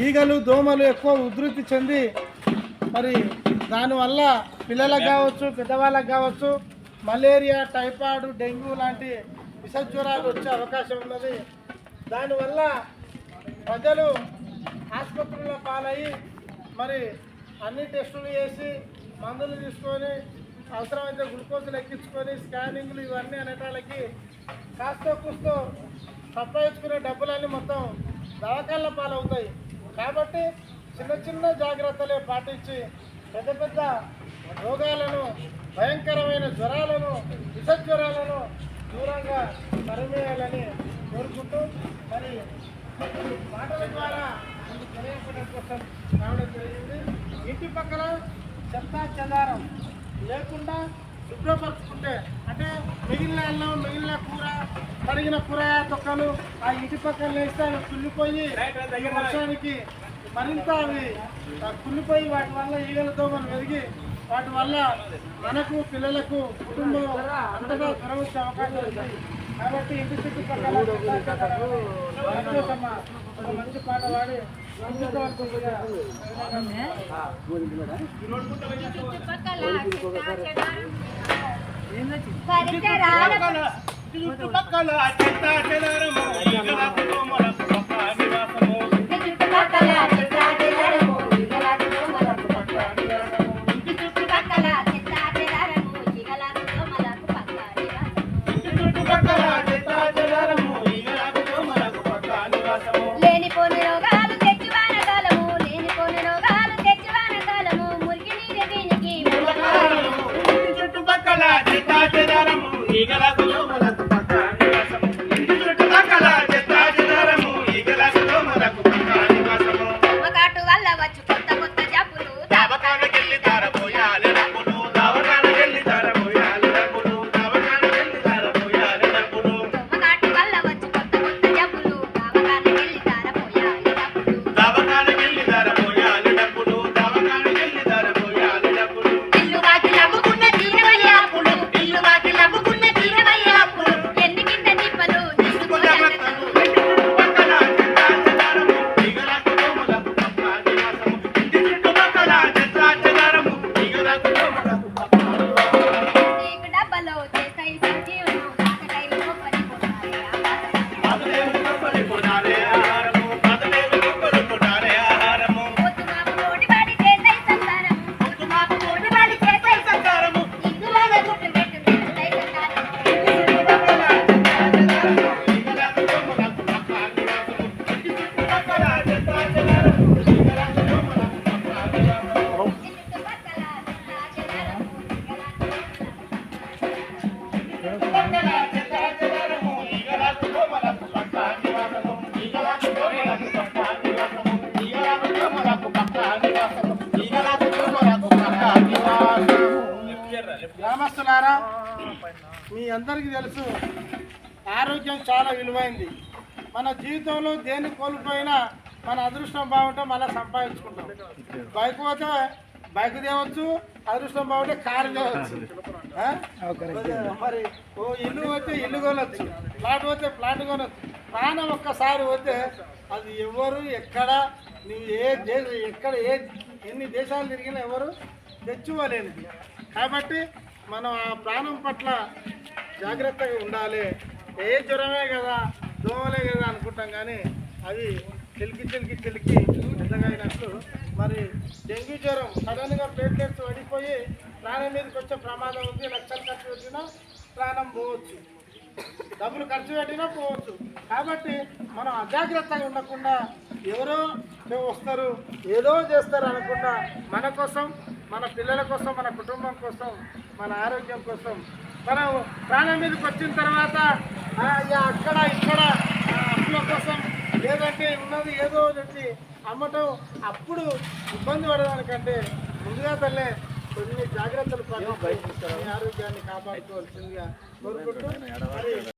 ఈగలు దోమలు ఎక్కువ ఉధృతి చెంది మరి దానివల్ల పిల్లలకు కావచ్చు పెద్దవాళ్ళకు కావచ్చు మలేరియా టైఫాయిడ్ డెంగ్యూ లాంటి విష జ్వరాలు వచ్చే అవకాశం ఉన్నది. దానివల్ల ప్రజలు ఆసుపత్రుల్లో పాలయ్యి మరి అన్ని టెస్టులు చేసి మందులు తీసుకొని అవసరమైతే గ్లూకోజులు ఎక్కించుకొని స్కానింగ్లు ఇవన్నీ అనేటాలకి కాస్తో కూస్తో సంపాదించుకునే డబ్బులన్నీ మొత్తం దవాఖాన్ల పాలవుతాయి. కాబట్టి చిన్న చిన్న జాగ్రత్తలే పాటించి పెద్ద పెద్ద రోగాలను భయంకరమైన జ్వరాలను విష జ్వరాలను దూరంగా తరిమేయాలని కోరుకుంటూ మరి మాటల ద్వారా మీకు తెలియపడం కోసం రావడం జరిగింది. ఇంటి పక్కన చెత్త చెదారం లేకుండా శుభ్రపరచుకుంటే అంటే మిగిలిన అన్నం మిగిలిన కూర కడిగిన కూరగాయ తొక్కలు ఆ ఇంటి పక్కన వేస్తే అవి కుళ్ళిపోయి వర్షానికి మరింత అవి కుళ్ళిపోయి వాటి వల్ల ఈగలతో మనం ఎదిగి వాటి వల్ల మనకు పిల్లలకు కుటుంబం అంతగా జ్వరం వచ్చే అవకాశం ఉంది కాబట్టి ఇంటి చుట్టుపక్కల మంచి పాట పాడి చుట్టుపక్కల చెత్త చెదారము. గ్రామస్తులారా మీ అందరికీ తెలుసు ఆరోగ్యం చాలా విలువైంది. మన జీవితంలో దేన్ని కోల్పోయినా మన అదృష్టం బాగుంటే మళ్ళీ సంపాదించుకుంటాం. బైక్ పోతే బైక్ తేవచ్చు అదృష్టం బాగుంటే కారు తేవచ్చు. మరి ఓ ఇల్లు పోతే ఇల్లు కొనొచ్చు ప్లాట్ పోతే ప్లాట్ కొనొచ్చు. ప్రాణం ఒక్కసారి పోతే అది ఎవరు ఎక్కడ నువ్వు ఏ దేశ ఎక్కడ ఏ ఎన్ని దేశాలు తిరిగినా ఎవరు తెచ్చుకోలేనిది. కాబట్టి మనం ఆ ప్రాణం పట్ల జాగ్రత్తగా ఉండాలి. ఏ జ్వరమే కదా దోమలే కదా అనుకుంటాం కానీ అవి చిలికి చిలికి చిలికి పెద్దగా మరి డెంగ్యూ జ్వరం సడన్గా ప్లేట్లెట్స్ పడిపోయి ప్రాణం మీదకి వచ్చే ప్రమాదం ఉంది లక్షలు ఖర్చు పెట్టినా ప్రాణం పోవచ్చు. డబ్బులు ఖర్చు పెట్టినా పోవచ్చు. కాబట్టి మనం అజాగ్రత్తగా ఉండకుండా ఎవరో వస్తారు ఏదో చేస్తారు అనకుండా మన కోసం మన పిల్లల కోసం మన కుటుంబం కోసం మన ఆరోగ్యం కోసం. మనం ప్రాణం మీదకి వచ్చిన తర్వాత అక్కడ ఇక్కడ అప్పుల కోసం లేదంటే ఉన్నది ఏదో చెప్పి అమ్మటం అప్పుడు ఇబ్బంది పడడానికంటే ముందుగా తల్లే కొన్ని జాగ్రత్తలు మీ ఆరోగ్యాన్ని కాపాడుకోవాల్సిందిగా కోరుకుంటూ